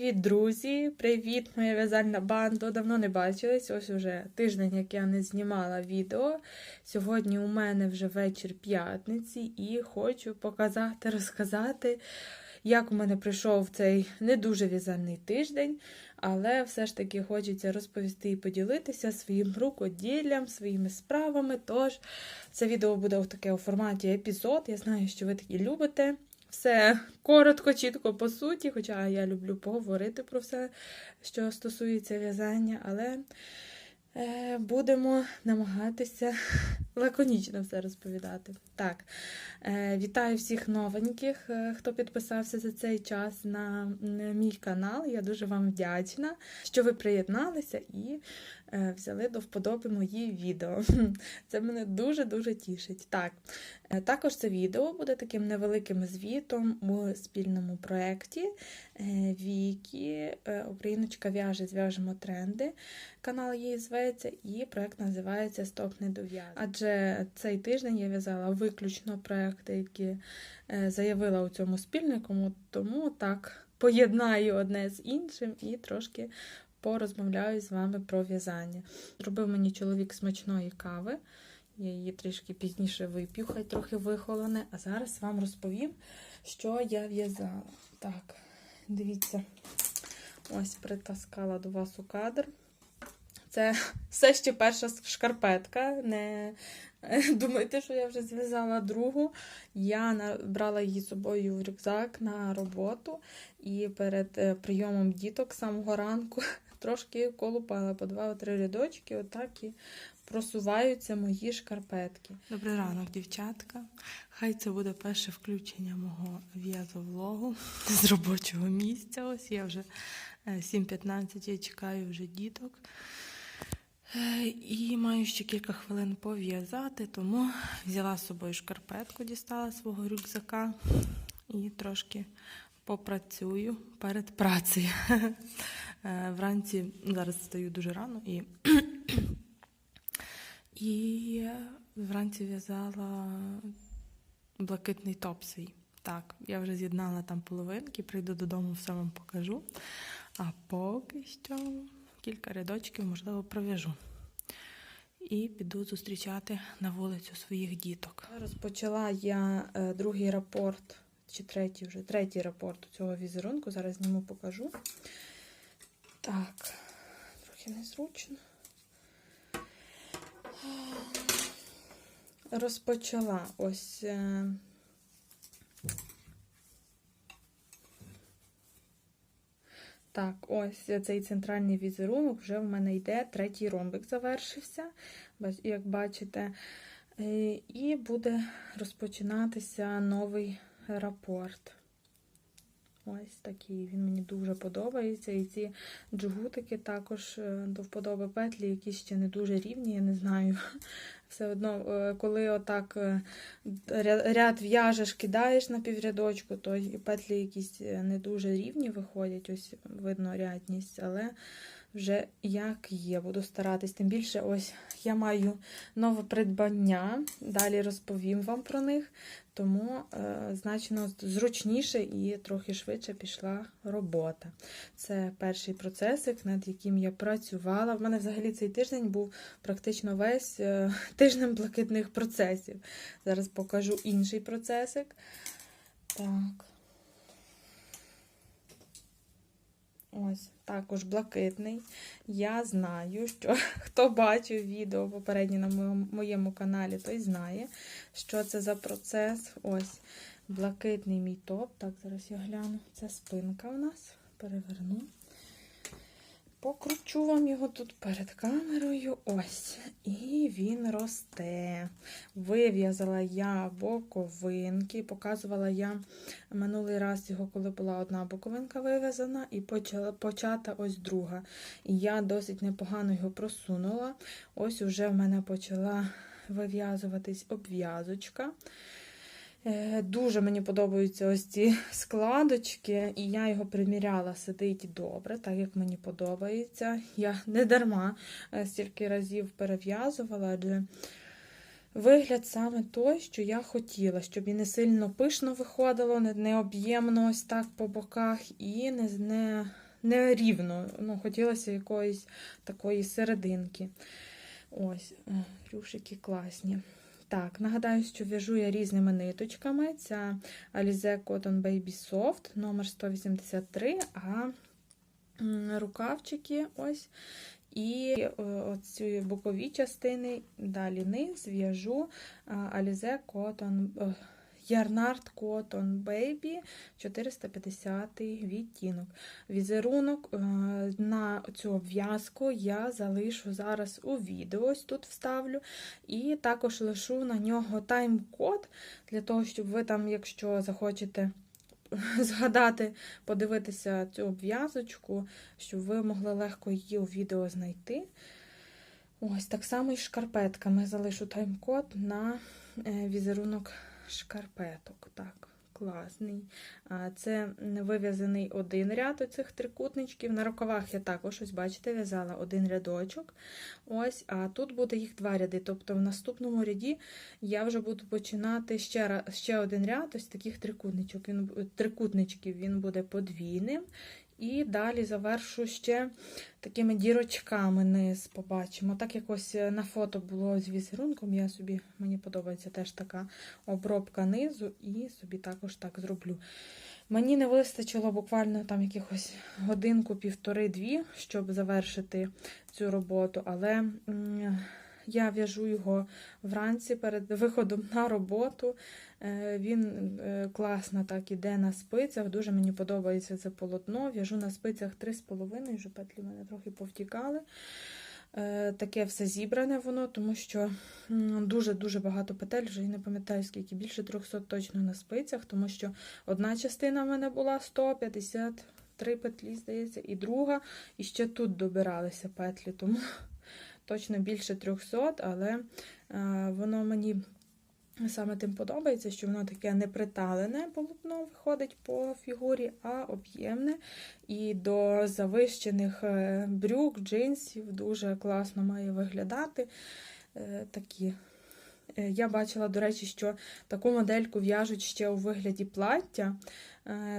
Привіт, друзі! Привіт, моя в'язальна банда! Давно не бачились. Ось уже тиждень, як я не знімала відео. Сьогодні у мене вже вечір п'ятниці і хочу показати, розказати, як у мене пройшов цей не дуже в'язальний тиждень, але все ж таки хочеться розповісти і поділитися своїм рукоділлям, своїми справами. Тож це відео буде в таке у форматі епізод. Я знаю, що ви такі любите. Все коротко, чітко по суті, хоча я люблю поговорити про все, що стосується в'язання, але е, будемо намагатися лаконічно все розповідати. Так, е, вітаю всіх новеньких, е, хто підписався за цей час на мій канал. Я дуже вам вдячна, що ви приєдналися і е, взяли до вподоби мої відео. Це мене дуже-дуже тішить. Так, також це відео буде таким невеликим звітом у спільному проєкті Вікі. Україночка в'яже, зв'яжемо тренди. Канал її зветься, і проєкт називається Стоп не дов'яз. Адже цей тиждень я в'язала виключно проєкти, які е, заявила у цьому спільнику, тому так поєднаю одне з іншим і трошки порозмовляю з вами про в'язання. Зробив мені чоловік смачної кави. Я її трішки пізніше вип'ю, хай трохи вихолоне. А зараз вам розповім, що я в'язала. Так, дивіться, ось притаскала до вас у кадр. Це все ще перша шкарпетка. Не думайте, що я вже зв'язала другу. Я брала її з собою в рюкзак на роботу і перед е, прийомом діток самого ранку трошки колупала по два-три рядочки, отак і просуваються мої шкарпетки. Добрий ранок, дівчатка. Хай це буде перше включення мого в'язовлогу з робочого місця. Ось я вже е, 7.15, я чекаю вже діток. І маю ще кілька хвилин пов'язати, тому взяла з собою шкарпетку, дістала свого рюкзака і трошки попрацюю перед працею. Е, Вранці зараз встаю дуже рано і і вранці в'язала блакитний топ свій. Так, я вже з'єднала там половинки, прийду додому, все вам покажу. А поки що кілька рядочків, можливо, пров'яжу. І піду зустрічати на вулицю своїх діток. Розпочала я е, другий рапорт, чи третій вже, третій рапорт цього візерунку. Зараз зніму покажу. Так, трохи незручно. Розпочала ось. Так, ось цей центральний візерунок вже в мене йде, третій ромбик завершився, як бачите. Е, І буде розпочинатися новий рапорт. Ось такий. Він мені дуже подобається. І ці джгутики також е, до вподоби петлі, які ще не дуже рівні, я не знаю. Все одно, е, коли отак е, ряд в'яжеш, кидаєш на піврядочку, то петлі якісь не дуже рівні виходять, ось видно рядність, але вже як є, буду старатись. Тим більше, ось я маю нове придбання, далі розповім вам про них, тому е, значно зручніше і трохи швидше пішла робота. Це перший процесик, над яким я працювала. В мене взагалі цей тиждень був практично весь е, тижнем блакитних процесів. Зараз покажу інший процесик. Так. Ось, також блакитний. Я знаю, що хто бачив відео попереднє на моєму, моєму каналі, той знає, що це за процес. Ось блакитний мій топ. Так, зараз я гляну. Це спинка у нас. Переверну. Покручу вам його тут перед камерою. Ось. І він росте. Вив'язала я боковинки. Показувала я минулий раз його, коли була одна боковинка вив'язана, і почала почата ось друга. І я досить непогано його просунула. Ось уже в мене почала вив'язуватись обв'язочка. Е, Дуже мені подобаються ось ці складочки, і я його приміряла, сидить добре, так як мені подобається. Я не дарма е, стільки разів перев'язувала, адже вигляд саме той, що я хотіла, щоб і не сильно пишно виходило, не, об'ємно ось так по боках, і не, не не рівно. Ну, хотілося якоїсь такої серединки. Ось, рюшики класні. Так, нагадаю, що в'яжу я різними ниточками. Це Alize Cotton Baby Soft номер 183, а рукавчики ось. І е, оці бокові частини, далі низ в'яжу Alize Cotton Yarnard Cotton Baby 450 відтінок. Візерунок е, на цю обв'язку я залишу зараз у відео, ось тут вставлю. І також лишу на нього тайм-код, для того, щоб ви там, якщо захочете згадати, подивитися цю обв'язочку, щоб ви могли легко її у відео знайти. Ось так само і шкарпетками залишу тайм-код на е, візерунок шкарпеток. Так, класний. Це вив'язаний один ряд оцих трикутничків. На рукавах я також, ось бачите, в'язала один рядочок. Ось, а тут буде їх два ряди. Тобто в наступному ряді я вже буду починати ще, ще один ряд ось таких трикутничок. Він, трикутничків. Він буде подвійним. І далі завершу ще такими дірочками низ побачимо. Так якось е, на фото було з візерунком, я собі, мені подобається теж така обробка низу, і собі також так зроблю. Мені не вистачило буквально там якихось годинку, півтори-дві, щоб завершити цю роботу, але я в'яжу його вранці перед виходом на роботу. Е, Він е, класно так іде на спицях. Дуже мені подобається це полотно. В'яжу на спицях 3,5, вже петлі мене трохи повтікали. Е, Таке все зібране воно, тому що дуже-дуже багато петель, вже і не пам'ятаю скільки, більше 300 точно на спицях, тому що одна частина в мене була 153 петлі, здається, і друга, і ще тут добиралися петлі, тому точно більше 300, але воно мені саме тим подобається, що воно таке не приталене полотно виходить по фігурі, а об'ємне. І до завищених е, брюк, джинсів дуже класно має виглядати. Е, Такі. Е, Я бачила, до речі, що таку модельку в'яжуть ще у вигляді плаття,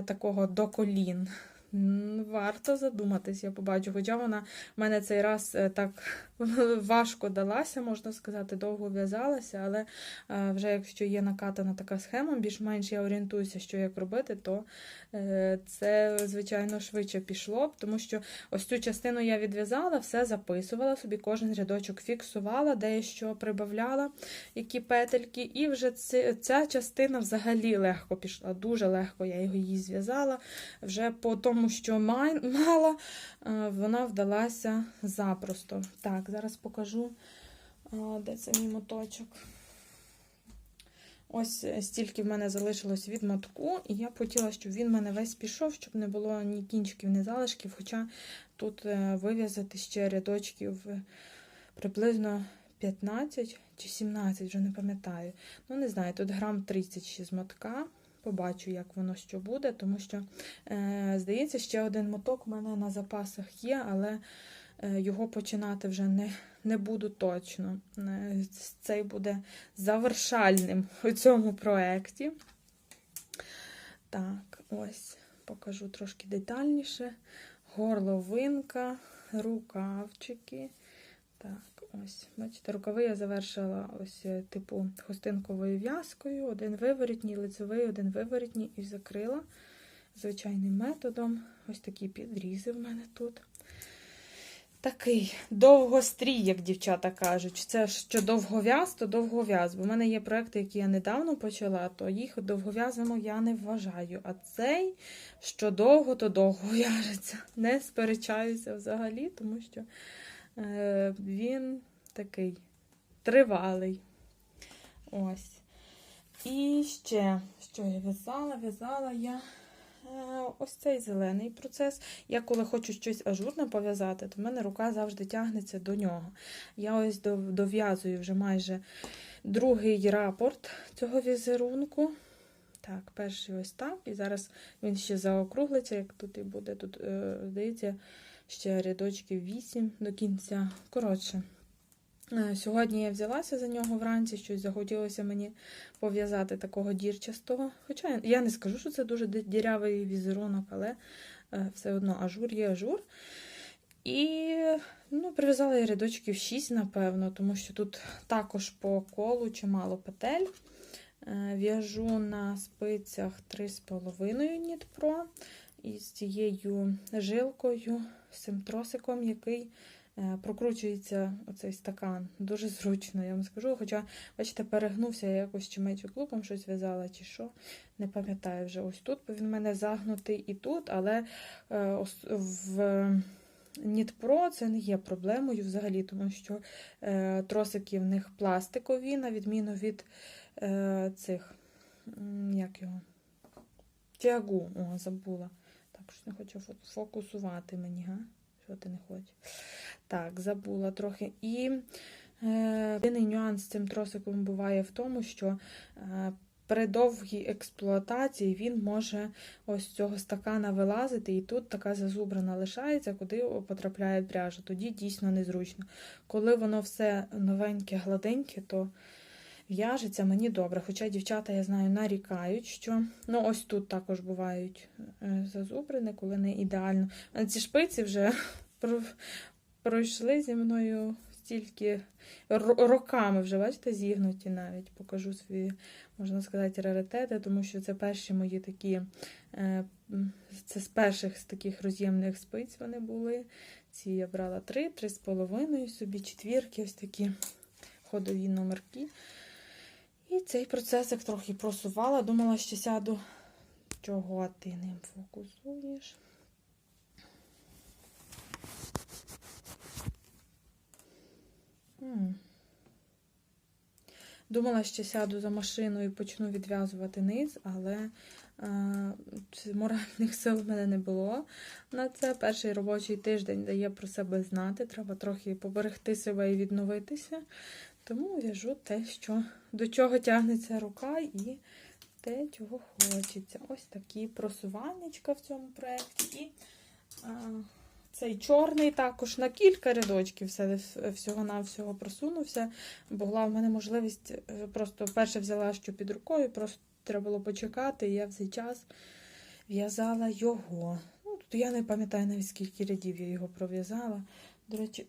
такого до колін. Варто задуматись, я побачу. Хоча вона в мене цей раз е, так важко далася, можна сказати, довго в'язалася, але е, вже якщо є накатана така схема, більш-менш я орієнтуюся, що як робити, то е, це, звичайно, швидше пішло, тому що ось цю частину я відв'язала, все записувала, собі кожен рядочок фіксувала, де що прибавляла, які петельки, і вже ця частина взагалі легко пішла, дуже легко я її зв'язала. Вже по тому, що май- мала, е, вона вдалася запросто. Так, зараз покажу, е, де це мій моточок. Ось е, стільки в мене залишилось від мотку, і я б хотіла, щоб він в мене весь пішов, щоб не було ні кінчиків, ні залишків. Хоча тут вив'язати ще рядочків приблизно 15 чи 17, вже не пам'ятаю. Ну, не знаю, тут грам 30 ще з мотка. Побачу, як воно що буде, тому що, е, здається, ще один моток у мене на запасах є, але е, його починати вже не, не буду точно. Е, Цей буде завершальним у цьому проєкті. Так, ось покажу трошки детальніше. Горловинка, рукавчики. Так, ось, бачите, рукави я завершила ось е, типу хустинковою в'язкою, один виворітній, лицевий, один виворітній і закрила звичайним методом. Ось такі підрізи в мене тут. Такий довгострій, як дівчата кажуть. Це що довгов'яз, то довгов'яз. Бо в мене є проекти, які я недавно почала, то їх довгов'язано я не вважаю. А цей, що довго, то довго в'яжеться. Не сперечаюся взагалі, тому що він такий тривалий. Ось. І ще, що я в'язала? В'язала я е, ось цей зелений процес. Я коли хочу щось ажурне пов'язати, то в мене рука завжди тягнеться до нього. Я ось дов'язую вже майже другий рапорт цього візерунку. Так, перший ось так. І зараз він ще заокруглиться, як тут і буде. Тут, е, здається, ще рядочків 8 до кінця. Коротше, е, сьогодні я взялася за нього вранці, щось захотілося мені пов'язати такого дірчастого. Хоча я- не скажу, що це дуже дірявий візерунок, але е, все одно ажур є ажур. І ну, прив'язала я рядочків 6, напевно, тому що тут також по колу чимало петель. Е, В'яжу на спицях 3,5 Ніт Pro і з цією жилкою, з цим тросиком, який е, прокручується оцей стакан. Дуже зручно, я вам скажу. Хоча, бачите, перегнувся я якось чи клубом щось в'язала, чи що. Не пам'ятаю вже. Ось тут він в мене загнутий і тут, але е, в Ніт Pro це не є проблемою взагалі, тому що е, тросики в них пластикові, на відміну від е, цих, як його, тягу, о, забула. Щось не хочу фокусувати мені, га? Що ти не хочеш? Так, забула трохи. І е, єдиний нюанс з цим тросиком буває в тому, що е, при довгій експлуатації він може ось цього стакана вилазити, і тут така зазубрана лишається, куди потрапляє пряжа. Тоді дійсно незручно. Коли воно все новеньке, гладеньке, то в'яжеться мені добре. Хоча дівчата, я знаю, нарікають, що ну ось тут також бувають е, зазубрини, коли не ідеально. А ці шпиці вже про- пройшли зі мною стільки ро- роками вже, бачите, зігнуті навіть. Покажу свої, можна сказати, раритети, тому що це перші мої такі, е, це з перших з таких роз'ємних спиць вони були. Ці я брала три, три з половиною собі, четвірки, ось такі ходові номерки. І цей процесик трохи просувала. Думала, що сяду. Чого ти ним фокусуєш? Думала, що сяду за машину і почну відв'язувати низ, але е, моральних сил в мене не було на це. Перший робочий тиждень дає про себе знати. Треба трохи поберегти себе і відновитися. Тому в'яжу те, що до чого тягнеться рука, і те, чого хочеться. Ось такі просуваннячка в цьому проєкті. І а, цей чорний також на кілька рядочків всього-навсього просунувся. Була в мене можливість е, просто перше взяла що під рукою, просто треба було почекати, і я в цей час в'язала його. Ну, тут я не пам'ятаю навіть скільки рядів я його пров'язала. До речі,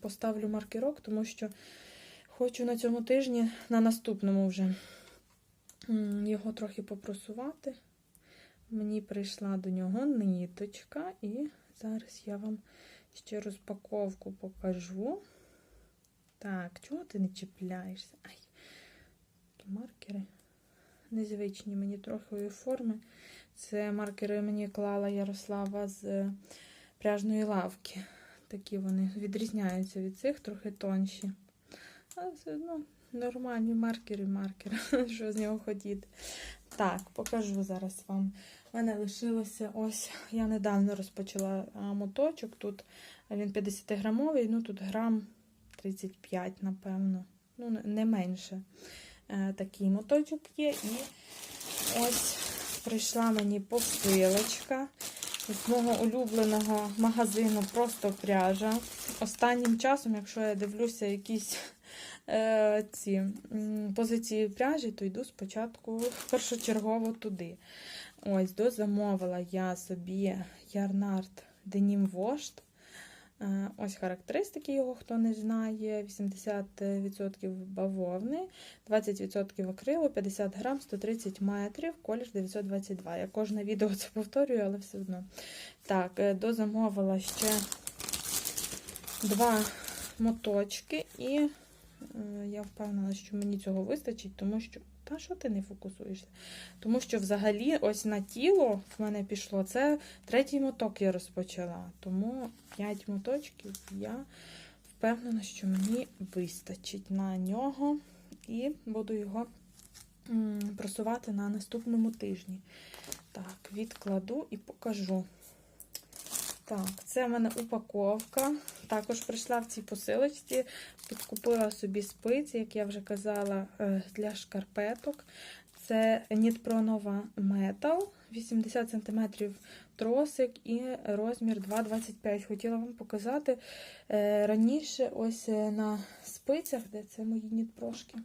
поставлю маркерок, тому що хочу на цьому тижні, на наступному вже його трохи попросувати. Мені прийшла до нього ниточка, і зараз я вам ще розпаковку покажу. Так, чого ти не чіпляєшся? Ай, такі маркери. Незвичні мені трохи форми. Це маркери мені клала Ярослава з е, пряжної лавки. Такі вони відрізняються від цих, трохи тонші. Все одно нормальні маркери, маркери. Що з нього хотіти. Так, покажу зараз вам. У мене лишилося ось, я недавно розпочала моточок. Тут він 50-грамовий, ну тут грам 35, напевно. Ну, не- менше. Е, такий моточок є. І ось прийшла мені посилочка з мого улюбленого магазину просто пряжа. Останнім часом, якщо я дивлюся якісь ці позиції пряжі, то йду спочатку першочергово туди. Ось, дозамовила я собі Ярнард Денім Вошт. Е, Ось характеристики його, хто не знає: 80% бавовни, 20% акрилу, 50 грам, 130 метрів, колір 922. Я кожне відео це повторюю, але все одно. Так, е, дозамовила ще два моточки, і е, я впевнена, що мені цього вистачить, тому що. Та що ти не фокусуєшся? Тому що взагалі ось на тіло в мене пішло. Це третій моток я розпочала. Тому 5 моточків я впевнена, що мені вистачить на нього. І буду його просувати на наступному тижні. Так, відкладу і покажу. Так, це в мене упаковка. Також прийшла в цій посилочці. Підкупила собі спиці, як я вже казала, е, для шкарпеток. Це Nova Metal, 80 см тросик і розмір 2,25. Хотіла вам показати е, раніше ось е, на спицях, де це мої нітпрошки.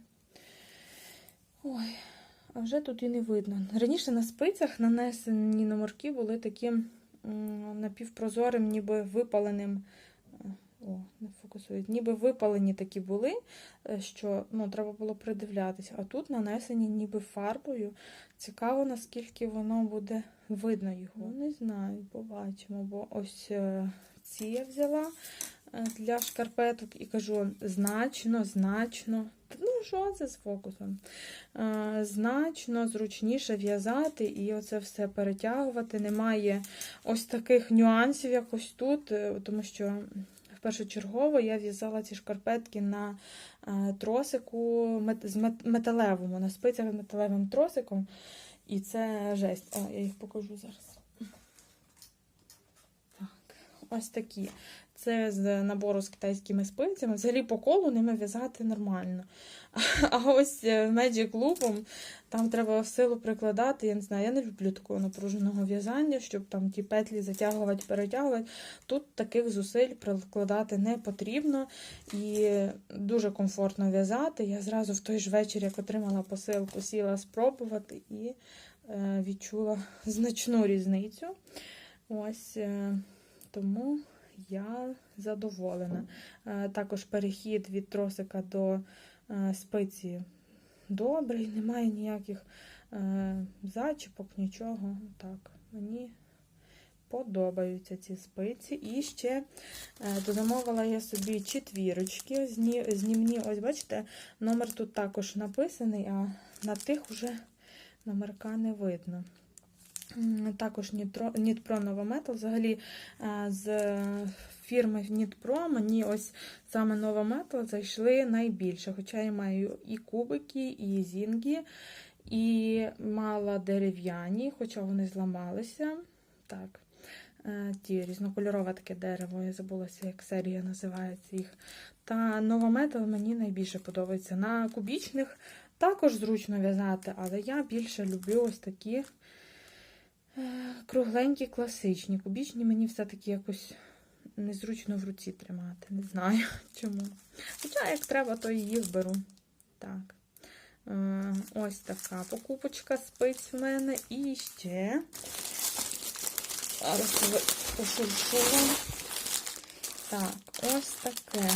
Ой, а вже тут і не видно. Раніше на спицях нанесені номерки були такі напівпрозорим, ніби випаленим. е, О, не фокусують. Ніби випалені такі були, е, що ну, треба було придивлятися. А тут нанесені ніби фарбою. Цікаво, наскільки воно буде видно його. Ну, не знаю, побачимо. Бо ось е, ці я взяла для шкарпеток і кажу значно, значно. Ну, що це з фокусом? Значно зручніше в'язати і оце все перетягувати. Немає ось таких нюансів, як ось тут, е, тому що першочергово я в'язала ці шкарпетки на е, тросику з металевому, на спицях з металевим тросиком. І це жесть. О, я їх покажу зараз. Так, ось такі. Це з набору з китайськими спицями. Взагалі по колу ними в'язати нормально. А ось е, Magic Loop, там треба силу прикладати. Я не знаю, я не люблю такого напруженого в'язання, щоб там ті петлі затягувати, перетягувати. Тут таких зусиль прикладати не потрібно і дуже комфортно в'язати. Я зразу в той ж вечір, як отримала посилку, сіла спробувати і е, відчула значну різницю. Ось е, тому я задоволена. Е, також перехід від тросика до е, спиці добрий, немає ніяких е, зачіпок, нічого. Так, мені подобаються ці спиці. І ще дозамовила я собі четвірочки. Знімні, ось бачите, номер тут також написаний, а на тих вже номерка не видно. Також Нітпро Metal. Взагалі е, з фірми Нітпро мені ось саме Metal зайшли найбільше. Хоча я маю і кубики, і зінги, і мала дерев'яні, хоча вони зламалися. Так. Е, Ті різнокольорове таке дерево, я забулася, як серія називається їх. Та Nova Metal мені найбільше подобається. На кубічних також зручно в'язати, але я більше люблю ось такі кругленькі, класичні. Кубічні мені все-таки якось незручно в руці тримати. Не знаю чому. Хоча, як треба, то і їх беру. Так. Е, Ось така покупочка спиць в мене. І ще. Зараз пошуршу. Так, ось таке.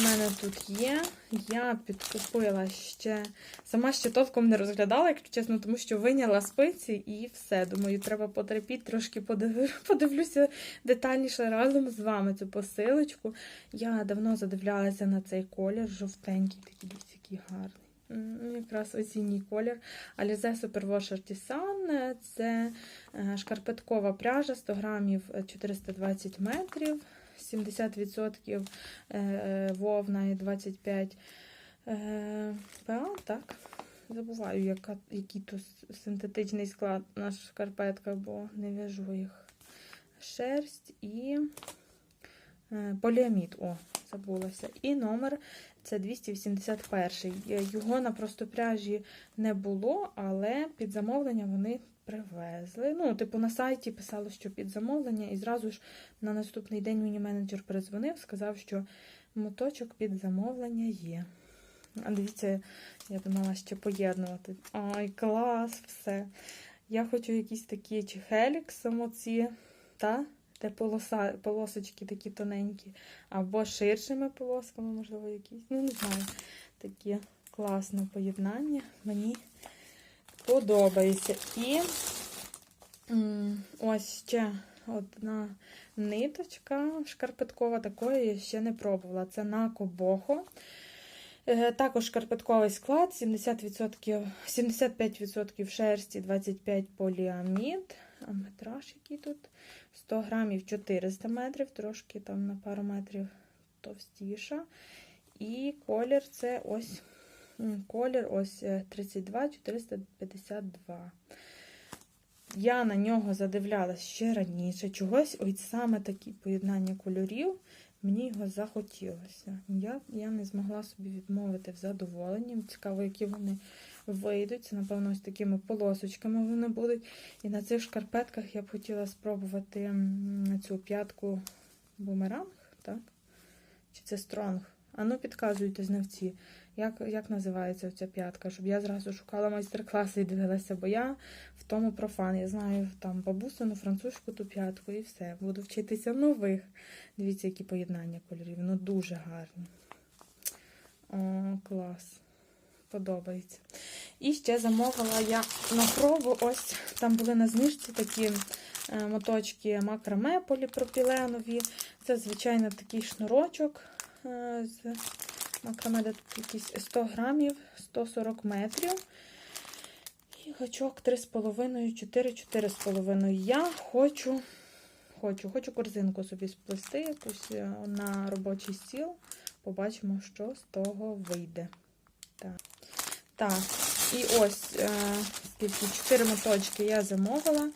У мене тут є. Я підкупила ще. Сама ще толком не розглядала, якщо чесно, тому що виняла спиці і все. Думаю, треба потерпіти, трошки подив... подивлюся детальніше разом з вами цю посилочку. Я давно задивлялася на цей колір, жовтенький, такий який гарний. Якраз осінній колір. Alize Superwash Artisan. Це е, шкарпеткова пряжа 100 грамів е, 420 метрів. 70% е, е, вовна і 25 е, ПА, так. Забуваю, яка, який то синтетичний склад на шкарпетках, бо не в'яжу їх. Шерсть і е, поліамід. О, забулася. І номер це 281. Е, Його на простопряжі не було, але під замовлення вони привезли. Ну, типу, на сайті писало, що під замовлення, і зразу ж на наступний день мені менеджер перезвонив, сказав, що моточок під замовлення є. А дивіться, я думала ще поєднувати. Ай, клас, все. Я хочу якісь такі чи хелік самоці, та? Де полоса, полосочки такі тоненькі, або ширшими полосками, можливо, якісь. Ну, не знаю. Такі класне поєднання. Мені подобається. І ось ще одна ниточка шкарпеткова, такої я ще не пробувала. Це на Кобохо. Е, Також шкарпетковий склад, 70%, 75% шерсті, 25 поліамід. А метраж який тут? 100 грамів 400 метрів, трошки там на пару метрів товстіша. І колір це ось колір ось е, 32 452. Я на нього задивлялась ще раніше. Чогось ось саме такі поєднання кольорів. Мені його захотілося. Я, я не змогла собі відмовити в задоволенні. Цікаво, які вони вийдуть. Це, напевно, ось такими полосочками вони будуть. І на цих шкарпетках я б хотіла спробувати цю п'ятку бумеранг, так? Чи це стронг? А ну, підказуйте знавці. Як, як називається ця п'ятка? Щоб я зразу шукала майстер-класи і дивилася, бо я в тому профан. Я знаю там бабусину, французьку ту п'ятку і все. Буду вчитися нових. Дивіться, які поєднання кольорів. Ну дуже гарні. О, клас. Подобається. І ще замовила я на пробу. Ось там були на знижці такі е, моточки макраме поліпропіленові. Це, звичайно, такий шнурочок е, з макраме, якісь 100 грамів, 140 метрів. І гачок 3,5, 4, 4,5. Я хочу, хочу, хочу корзинку собі сплести якусь е, на робочий стіл. Побачимо, що з того вийде. Так. Так, і ось е, скільки 4 моточки я замовила.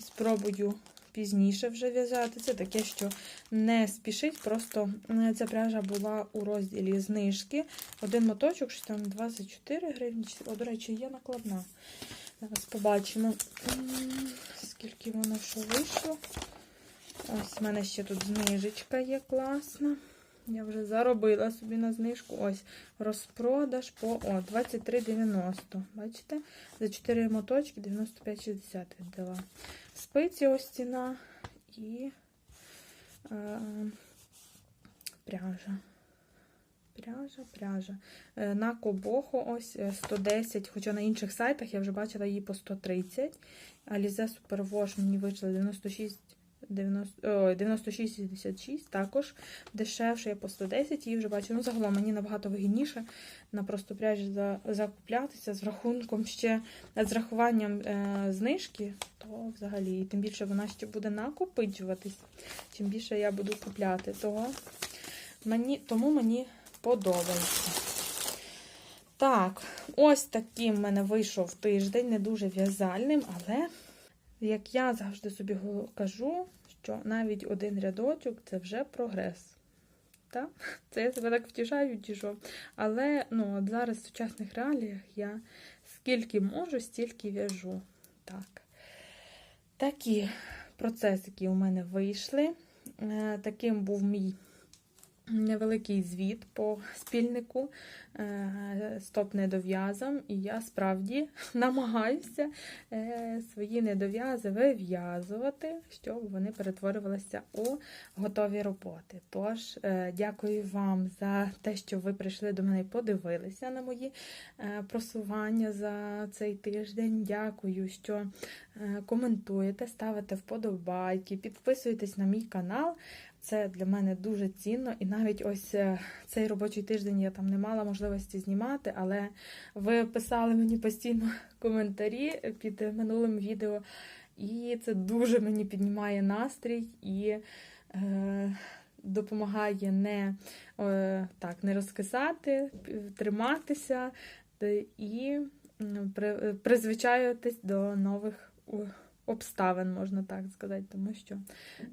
Спробую пізніше вже в'язати. Це таке, що не спішить, просто е, ця пряжа була у розділі знижки. Один моточок, що там 24 гривні. О, до речі, є накладна. Зараз побачимо, скільки воно що вийшло. Ось в мене ще тут знижечка є класна. Я вже заробила собі на знижку. Ось розпродаж по о, 23,90. Бачите? За 4 моточки 95,60 віддала. Спиці ось ціна і е, пряжа. Пряжа, пряжа. Е, На кобоху ось е, 110, хоча на інших сайтах я вже бачила її по 130. Alize Супервош мені вийшло 96 90, ой, 96,66, також дешевше, я по 110 її вже бачу. Ну, загалом мені набагато вигідніше на просто пряжі за, закуплятися з рахунком ще з рахуванням е, знижки, то взагалі, і тим більше вона ще буде накопичуватись, чим більше я буду купляти. Того мені, тому мені подобається. Так, ось таким в мене вийшов тиждень, не дуже в'язальним, але як я завжди собі кажу, що навіть один рядочок це вже прогрес. Та? Це я себе так втішаю, що. Але ну, от зараз в сучасних реаліях я скільки можу, стільки в'яжу. Так. Такі процесики у мене вийшли. Е, Таким був мій невеликий звіт по спільнику е, стоп недов'язам. І я справді намагаюся е, свої недов'язи вив'язувати, щоб вони перетворювалися у готові роботи. Тож, е, дякую вам за те, що ви прийшли до мене і подивилися на мої просування за цей тиждень. Дякую, що коментуєте, ставите вподобайки, підписуєтесь на мій канал. Це для мене дуже цінно. І навіть ось е, цей робочий тиждень я там не мала можливості знімати, але ви писали мені постійно коментарі під минулим відео, і це дуже мені піднімає настрій і е, допомагає не, е, так, не розкисати, триматися е, і призвичаюватись до нових обставин, можна так сказати, тому що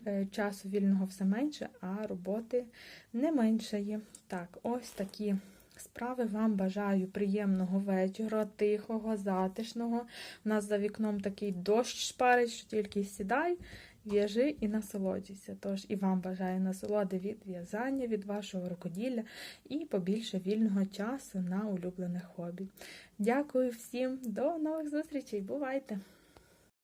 е, часу вільного все менше, а роботи не менше є. Так, ось такі справи. Вам бажаю приємного вечора, тихого, затишного. У нас за вікном такий дощ шпарить, що тільки сідай, в'яжи і насолоджуйся. Тож і вам бажаю насолоди від в'язання, від вашого рукоділля і побільше вільного часу на улюблене хобі. Дякую всім, до нових зустрічей. Бувайте!